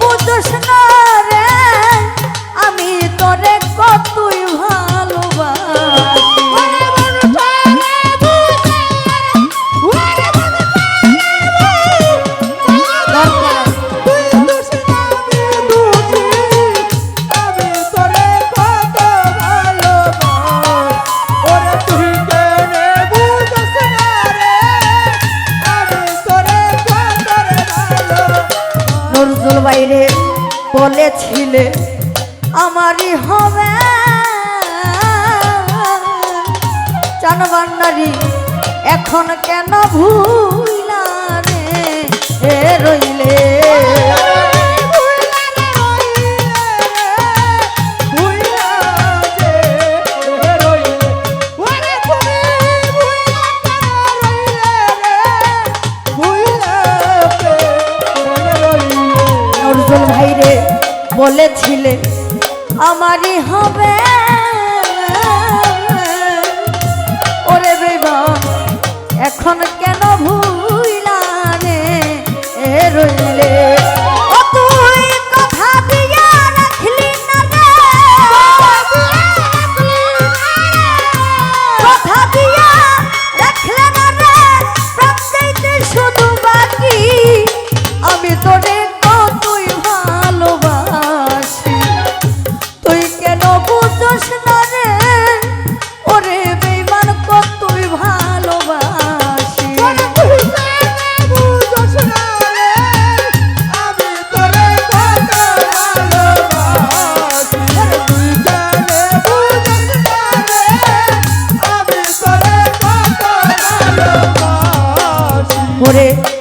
বুঝোস না। বাইরে বলেছিলে আমারই হবে। চানবান্নারি এখন কেন ভুল? কাজল ভাইরে বলেছিলে আমারই হবে ওরে বেবা এখন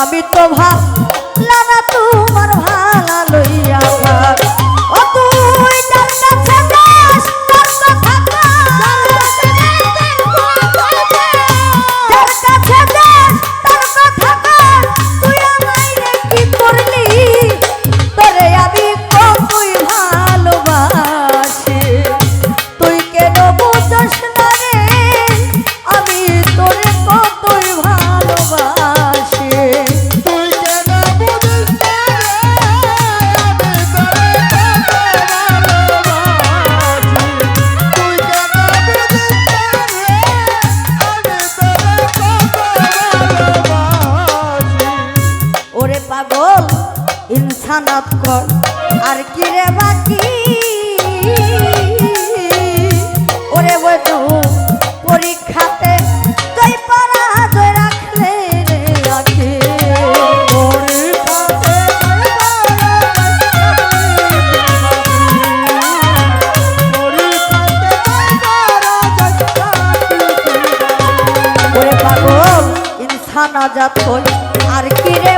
আমি তো ভাব না তোমার ভালো লই খানাত কর। আর কি রে বাকি? ওরে বন্ধু পরীক্ষাতে তুই পড়া ধরে রাখলে রে আগে। ইনসান আজাদ হই। আর কি রে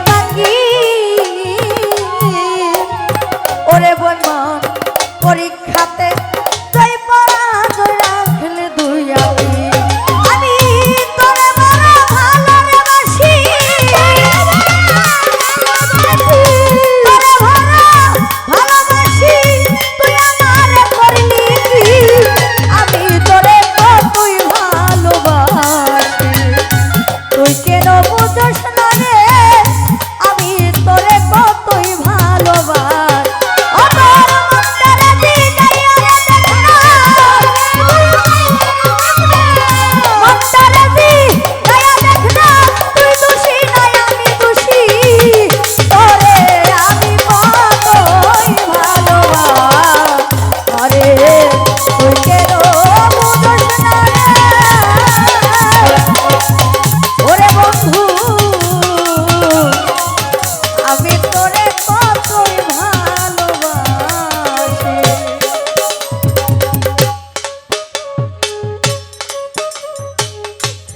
ওই